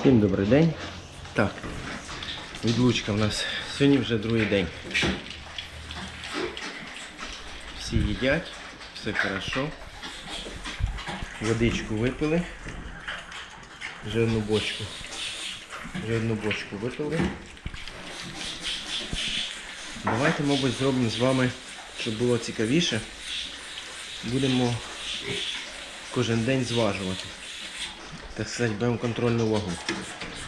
Всім добрий день. Так, відлучка в нас. Сьогодні вже другий день. Всі їдять, все хорошо. Водичку випили. Вже одну бочку. Вже одну бочку випили. Давайте, мабуть, зробимо з вами, щоб було цікавіше. Будемо кожен день зважувати. Так сказати, беремо контрольну вагу.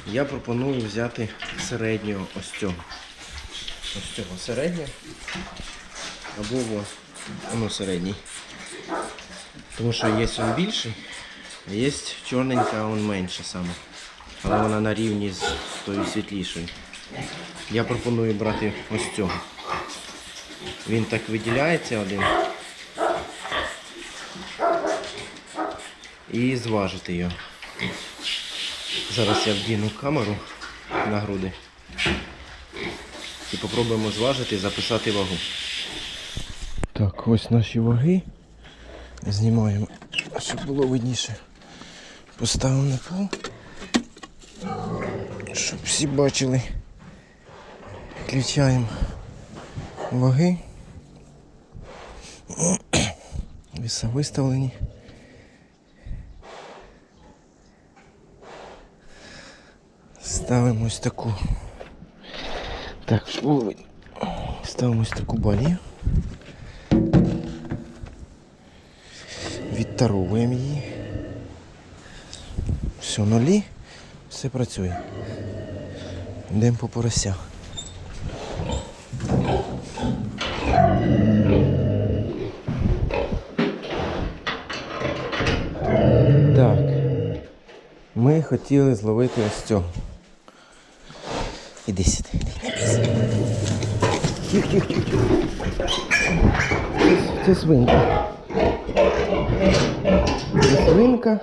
Я пропоную взяти середнього ось цього. Ось цього середнього. Або воно середній. Тому що є він більший, а є чорненька, він менше саме. Але вона на рівні з тою світлішою. Я пропоную брати ось цього. Він так виділяється один. І зважити його. Зараз я вдіну камеру на груди. І попробуємо зважити записати вагу. Так, ось наші ваги. Знімаємо, щоб було видніше. Поставимо на пол. Щоб всі бачили. Включаємо ваги. Віса виставлені. Ставимо ось таку. Так, видно. Ставимо ось таку балію. Відтаровуємо її. Все, нулі, все працює. Йдемо по порося. Так. Ми хотіли зловити ось цього. Іди сюди, іди. Тих, тих, тих, тих. Це, свинка. Це свинка.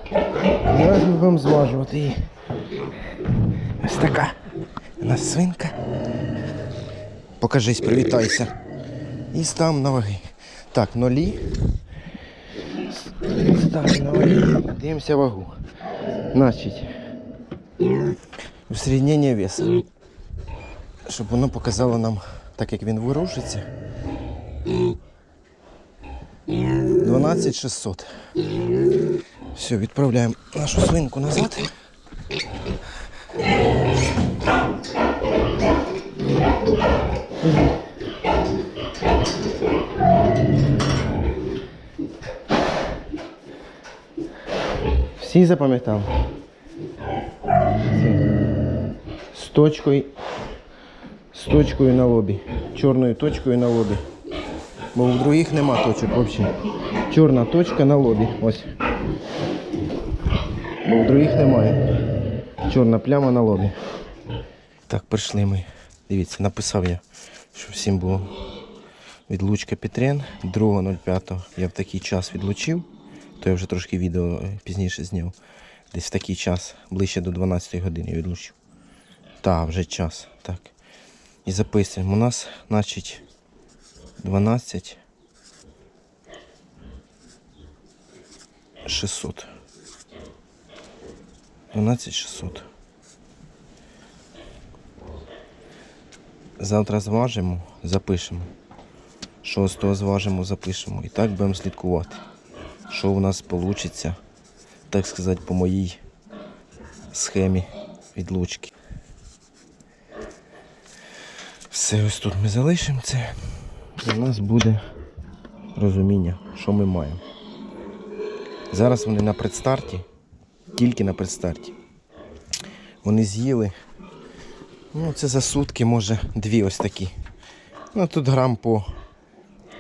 Зараз ми будемо зважувати її. Ось така. У нас свинка. Покажись, привітайся. І став на ваги. Так, нолі. Ставимо на ваги. Дивимося вагу. Значить, усреднення весу. Щоб воно показало нам, так як він ворушиться. 12600. Все, відправляємо нашу свинку назад. Всі запам'ятали? З точкою, точкою на лобі. Чорною точкою на лобі. Бо в других нема точок взагалі. Чорна точка на лобі. Ось. Бо в других немає. Чорна пляма на лобі. Так, прийшли ми. Дивіться, написав я, що всім було відлучка Петрен. 2.05 я в такий час відлучив. То я вже трошки відео е, пізніше зняв. Десь в такий час, ближче до 12 години відлучив. Так, вже час. Так. І записуємо. У нас, значить, 12 600. 12 600. Завтра зважимо, запишемо. Що з того зважимо, запишемо. І так будемо слідкувати. Що у нас вийде, так сказати, по моїй схемі відлучки. Все, ось тут ми залишимо це. І у нас буде розуміння, що ми маємо. Зараз вони на предстарті, тільки на предстарті. Вони з'їли. Ну, це за сутки, може, дві ось такі. Ну тут грам по,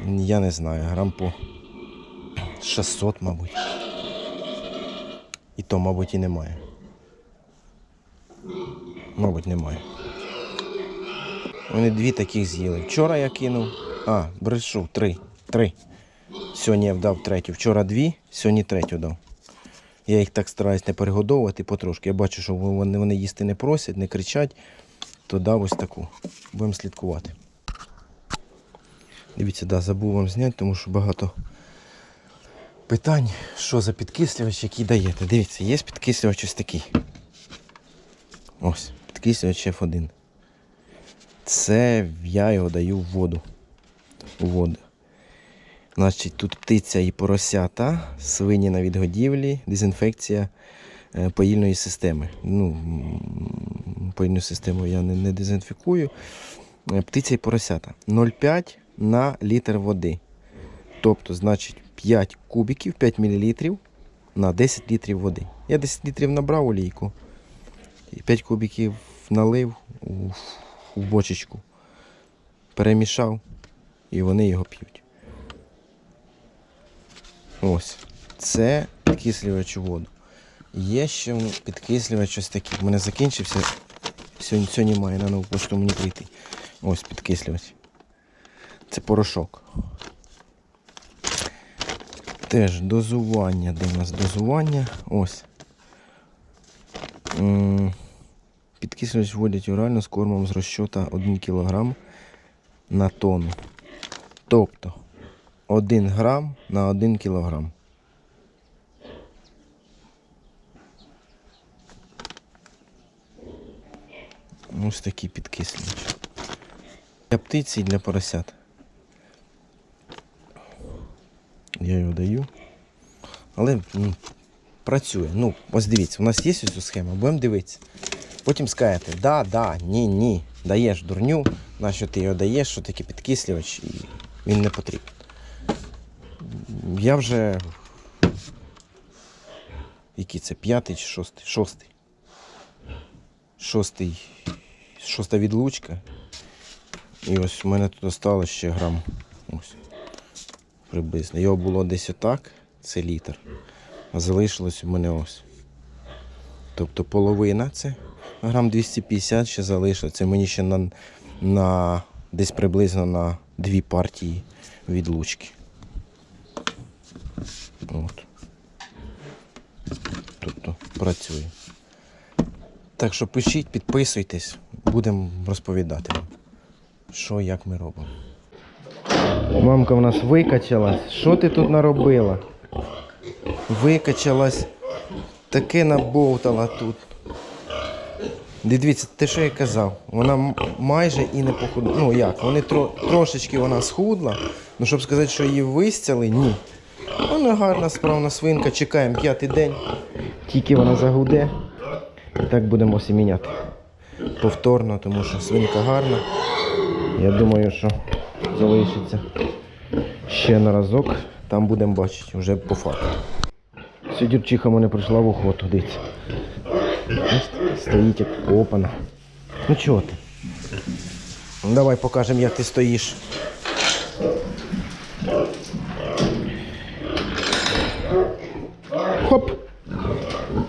я не знаю, грам по 600, мабуть. І то, мабуть, і немає. Мабуть, немає. Вони дві таких з'їли. Вчора я кинув. А, брешу, три. Три. Сьогодні я вдав третю. Вчора дві, сьогодні третю дав. Я їх так стараюсь не перегодовувати потрошки. Я бачу, що вони, вони їсти не просять, не кричать, то дав ось таку. Будемо слідкувати. Дивіться, да, забув вам зняти, тому що багато питань, що за підкислювач, який даєте. Дивіться, є підкислювач ось такий. Ось, підкислювач F1. Це я його даю в воду. У воду. Значить, тут птиця і поросята, свині на відгодівлі, дезінфекція е, поїльної системи. Ну, поїльну систему я не, не дезінфікую. Е, Птиця і поросята. 0,5 на літр води. Тобто, значить, 5 кубиків, 5 мл на 10 літрів води. Я 10 літрів набрав олійку. І 5 кубиків налив у, у бочечку. Перемішав і вони його п'ють. Ось. Це підкислювач воду. Є ще підкислювач ось такий. У мене закінчився. Сьогодні, сьогодні має на нову пошту мені прийти. Ось підкислювач. Це порошок. Теж дозування. Де у нас дозування? Ось. Підкислювач вводять орально з кормом з розчота 1 кг на тонну. Тобто 1 грам на 1 кілограм. Ось такий підкислювач. Для птиці і для поросят. Я його даю. Але ну, працює. Ну, ось дивіться, у нас є ось схема, будемо дивитися. Потім скажете, да, да, ні, ні. Даєш дурню, на ти його даєш, що таке підкислювач, і він не потрібен. Я вже. Який це? П'ятий чи шостий? Шостий. Шостий. Шоста відлучка. І ось у мене тут осталось ще грам. Ось. Приблизно. Його було десь отак, це літр. А залишилось у мене ось. Тобто половина це грам 250 ще залишилось. Це мені ще на, на десь приблизно на дві партії відлучки. От. Тобто працює. Так що пишіть, підписуйтесь, будемо розповідати вам, що як ми робимо. Мамка в нас викачалась. Що ти тут наробила? Викачалась, таке набовтала тут. Дивіться, те, що я казав, вона майже і не похудла. Ну як, вони тро, трошечки вона схудла, ну щоб сказати, що її вистяли, ні. Вона гарна, справна свинка, чекаємо п'ятий день, тільки вона загуде. І так будемо сіміняти. Повторно, тому що свинка гарна. Я думаю, що залишиться ще на разок. Там будемо бачити вже по факту. Сидюрчиха мене прийшла в охоту, дивіться. Стоїть як опана. Ну чого ти? Ну, давай покажемо, як ти стоїш. Хоп!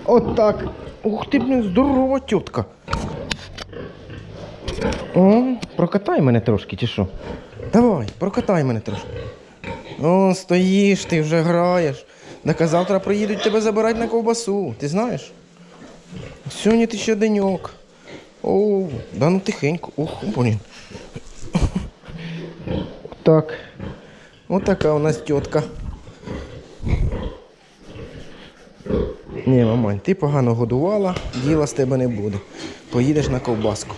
От так. Ух ти, блін, здорова тітка. О, прокатай мене трошки, чи що? Давай, прокатай мене трошки. О, стоїш, ти вже граєш. Так а завтра приїдуть тебе забирати на ковбасу, ти знаєш? Сьогодні ти ще деньок. О, да ну тихенько. Ох, блін. Так. Отака у нас тітка. Ні, мамань, ти погано годувала, діла з тебе не буде. Поїдеш на ковбаску.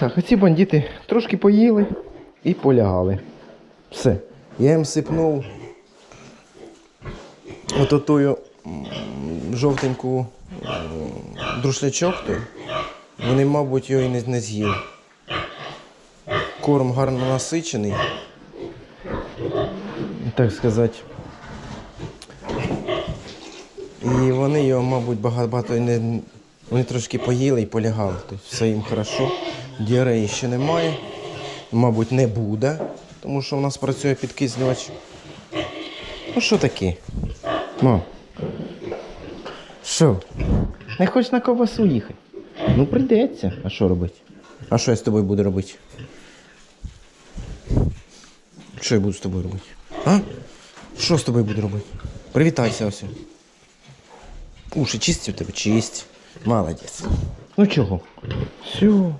Так, ці бандити трошки поїли і полягали. Все. Я їм сипнув ототую м, жовтеньку друшлячок той. Вони, мабуть, його і не, не з'їли. Корм гарно насичений. Так сказати. І вони його, мабуть, багато, багато не. Вони трошки поїли і полягали. Тобто все їм хорошо. Діареї ще немає. Мабуть, не буде, тому що у нас працює підкислювач. Ну що таке? Мам. Що? Не хочеш на ковбасу їхати? Ну прийдеться. А що робити? А що я з тобою буду робити? Що я буду з тобою робити? А? Що з тобою буду робити? Привітайся ось. Уші чисті у тебе? Чисті. Молодець. Ну чого? Все.